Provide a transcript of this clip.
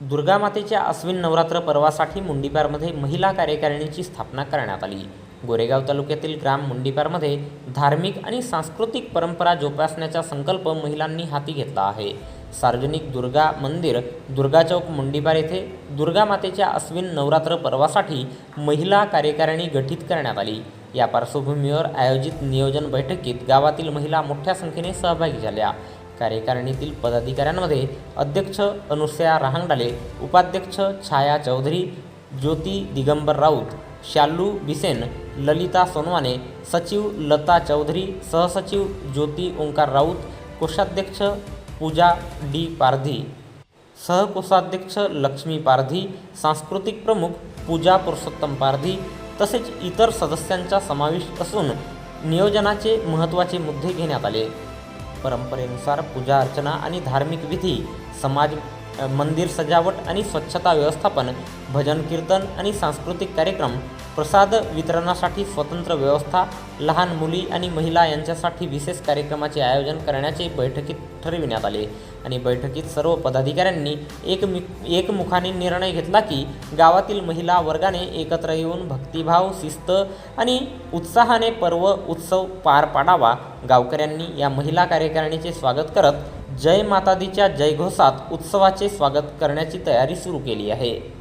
दुर्गा मातेच्या अश्विन नवरात्र पर्वासाठी मुंडीपारमध्ये महिला कार्यकारिणीची स्थापना करण्यात आली. गोरेगाव तालुक्यातील ग्राम मुंडीपारमध्ये धार्मिक आणि सांस्कृतिक परंपरा जोपासण्याचा संकल्प महिलांनी हाती घेतला आहे. सार्वजनिक दुर्गा मंदिर दुर्गा चौक मुंडीपार येथे दुर्गा मातेच्या अश्विन नवरात्र पर्वासाठी महिला कार्यकारिणी गठीत करण्यात आली. या पार्श्वभूमीवर आयोजित नियोजन बैठकीत गावातील महिला मोठ्या संख्येने सहभागी झाल्या. कार्यकारिणीतील पदाधिकाऱ्यांमध्ये अध्यक्ष अनुसया रहांगडाले उपाध्यक्ष छाया चौधरी ज्योती दिगंबर राऊत शालू बिसेन ललिता सोनवाने सचिव लता चौधरी सहसचिव ज्योती ओंकार राऊत कोषाध्यक्ष पूजा डी पारधी सहकोषाध्यक्ष लक्ष्मी पारधी सांस्कृतिक प्रमुख पूजा पुरुषोत्तम पारधी तसेच इतर सदस्यांचा समावेश असून नियोजनाचे महत्त्वाचे मुद्दे घेण्यात आले. परंपरेनुसार पूजा अर्चना आणि धार्मिक विधी समाज मंदिर सजावट आणि स्वच्छता व्यवस्थापन भजन कीर्तन आणि सांस्कृतिक कार्यक्रम प्रसाद वितरणासाठी स्वतंत्र व्यवस्था लहान मुली आणि महिला यांच्यासाठी विशेष कार्यक्रमाचे आयोजन करण्याचे बैठकीत ठरविण्यात आले. आणि बैठकीत सर्व पदाधिकाऱ्यांनी एकमि एकमुखाने निर्णय घेतला की गावातील महिला वर्गाने एकत्र येऊन भक्तिभाव शिस्त आणि उत्साहाने पर्व उत्सव पार पाडावा. गावकऱ्यांनी या महिला कार्यकारिणीचे स्वागत करत जय मातादीच्या जयघोषात उत्सवाचे स्वागत करण्याची तयारी सुरू केली आहे.